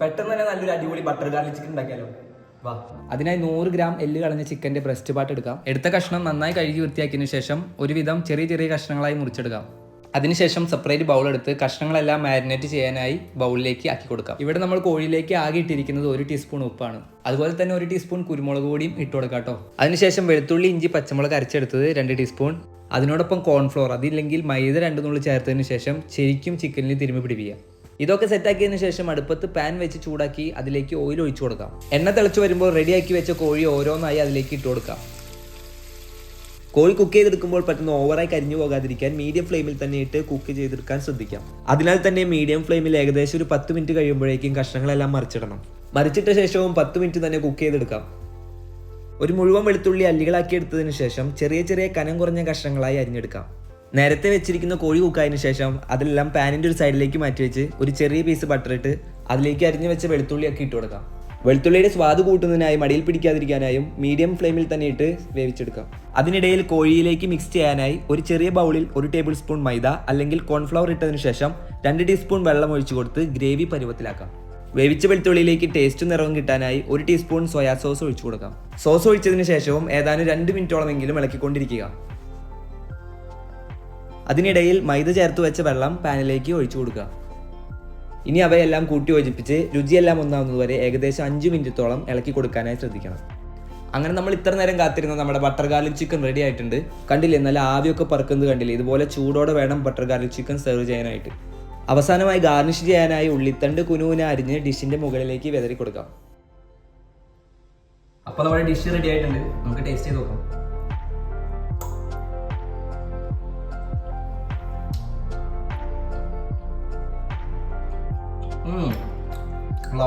പെട്ടെന്ന് തന്നെ നല്ലൊരു അടിപൊളി ബട്ടർ ഗാർലിക് ചിക്കൻ ഉണ്ടാക്കിയാലോ? അതിനായി നൂറ് ഗ്രാം എല്ല് കളഞ്ഞ ചിക്കന്റെ ബ്രസ്റ്റ് പാർട്ട് എടുക്കാം. എടുത്ത കഷ്ണം നന്നായി കഴുകി വൃത്തിയാക്കിയതിനു ശേഷം ഒരുവിധം ചെറിയ ചെറിയ കഷ്ണങ്ങളായി മുറിച്ചെടുക്കാം. അതിനുശേഷം സെപ്പറേറ്റ് ബൗൾ എടുത്ത് കഷ്ണങ്ങളെല്ലാം മാരിനേറ്റ് ചെയ്യാനായി ബൗളിലേക്ക് ആക്കി കൊടുക്കാം. ഇവിടെ നമ്മൾ കോഴിയിലേക്ക് ആകെ ഇട്ടിരിക്കുന്നത് ഒരു ടീസ്പൂൺ ഉപ്പാണ്. അതുപോലെ തന്നെ ഒരു ടീസ്പൂൺ കുരുമുളക് പൊടിയും ഇട്ട് കൊടുക്കാം കേട്ടോ. അതിനുശേഷം വെളുത്തുള്ളി ഇഞ്ചി പച്ചമുളക് അരച്ചെടുത്തത് രണ്ട് ടീസ്പൂൺ അതിനോടൊപ്പം കോൺഫ്ലോർ അതില്ലെങ്കിൽ മൈദ രണ്ടു നുള്ളി ചേർത്തതിന് ശേഷം ശരിക്കും ചിക്കനിൽ തിരുമ്മി പിടിപ്പിക്കുക. ഇതൊക്കെ സെറ്റാക്കിയതിന് ശേഷം അടുപ്പത്ത് പാൻ വെച്ച് ചൂടാക്കി അതിലേക്ക് ഓയിൽ ഒഴിച്ചു കൊടുക്കാം. എണ്ണ തിളച്ച് വരുമ്പോൾ റെഡിയാക്കി വെച്ച കോഴി ഓരോന്നായി അതിലേക്ക് ഇട്ട് കൊടുക്കാം. കോഴി കുക്ക് ചെയ്തെടുക്കുമ്പോൾ പെട്ടെന്ന് ഓവറായി കരിഞ്ഞു പോകാതിരിക്കാൻ മീഡിയം ഫ്ലെയിമിൽ തന്നെ ഇട്ട് കുക്ക് ചെയ്തെടുക്കാൻ ശ്രദ്ധിക്കാം. അതിനാൽ തന്നെ മീഡിയം ഫ്ലെയിമിൽ ഏകദേശം ഒരു പത്ത് മിനിറ്റ് കഴിയുമ്പോഴേക്കും കഷ്ണങ്ങളെല്ലാം മറിച്ചിടണം. മറിച്ചിട്ട ശേഷവും പത്ത് മിനിറ്റ് തന്നെ കുക്ക് ചെയ്തെടുക്കാം. ഒരു മുഴുവൻ വെളുത്തുള്ളി അല്ലികളാക്കി എടുത്തതിന് ശേഷം ചെറിയ ചെറിയ കനം കുറഞ്ഞ കഷ്ണങ്ങളായി അരിഞ്ഞെടുക്കാം. നേരത്തെ വെച്ചിരിക്കുന്ന കോഴി കുക്കായതിനു ശേഷം അതെല്ലാം പാനിന്റെ ഒരു സൈഡിലേക്ക് മാറ്റി വെച്ച് ഒരു ചെറിയ പീസ് ബട്ടർ ഇട്ട് അതിലേക്ക് അരിഞ്ഞു വെച്ച വെളുത്തുള്ളിയൊക്കെ ഇട്ട് കൊടുക്കാം. വെളുത്തുള്ളിയുടെ സ്വാദ് കൂട്ടുന്നതിനായി മടിയിൽ പിടിക്കാതിരിക്കാനായും മീഡിയം ഫ്ലെയിമിൽ തന്നെ ഇട്ട് വേവിച്ചെടുക്കാം. അതിനിടയിൽ കോഴിയിലേക്ക് മിക്സ് ചെയ്യാനായി ഒരു ചെറിയ ബൗളിൽ ഒരു ടേബിൾ സ്പൂൺ മൈദ അല്ലെങ്കിൽ കോൺഫ്ലവർ ഇട്ടതിനു ശേഷം രണ്ട് ടീസ്പൂൺ വെള്ളം ഒഴിച്ചു കൊടുത്ത് ഗ്രേവി പരുവത്തിലാക്കാം. വേവിച്ച വെളുത്തുള്ളിയിലേക്ക് ടേസ്റ്റ് നിറവും കിട്ടാനായി ഒരു ടീസ്പൂൺ സോയാ സോസ് ഒഴിച്ചു കൊടുക്കാം. സോസ് ഒഴിച്ചതിന് ശേഷവും ഏതാനും രണ്ട് മിനിറ്റോളമെങ്കിലും ഇളക്കിക്കൊണ്ടിരിക്കുക. അതിനിടയിൽ മൈദ ചേർത്ത് വെച്ച വെള്ളം പാനിലേക്ക് ഒഴിച്ചു കൊടുക്കുക. ഇനി അവയെല്ലാം കൂട്ടി യോജിപ്പിച്ച് രുചിയെല്ലാം ഒന്നാവുന്നതുവരെ ഏകദേശം അഞ്ച് മിനിറ്റത്തോളം ഇളക്കി കൊടുക്കാനായി ശ്രദ്ധിക്കണം. അങ്ങനെ നമ്മൾ ഇത്ര നേരം കാത്തിരുന്ന നമ്മുടെ ബട്ടർ ഗാർലിക് ചിക്കൻ റെഡി ആയിട്ടുണ്ട്. കണ്ടില്ലേ? നല്ല ആവിയൊക്കെ പറക്കുന്നത് കണ്ടില്ലേ? ഇതുപോലെ ചൂടോടെ വേണം ബട്ടർ ഗാർലിക് ചിക്കൻ സെർവ് ചെയ്യാനായിട്ട്. അവസാനമായി ഗാർണിഷ് ചെയ്യാനായി ഉള്ളിത്തണ്ട് കുനുവിനെ അരിഞ്ഞ് ഡിഷിന്റെ മുകളിലേക്ക് വിതറി കൊടുക്കാം അപ്പോൾ നമ്മുടെ ഡിഷ് റെഡി ആയിട്ടുണ്ട്. നമുക്ക് ടേസ്റ്റ് ചെയ്ത് നോക്കാം. 嗯很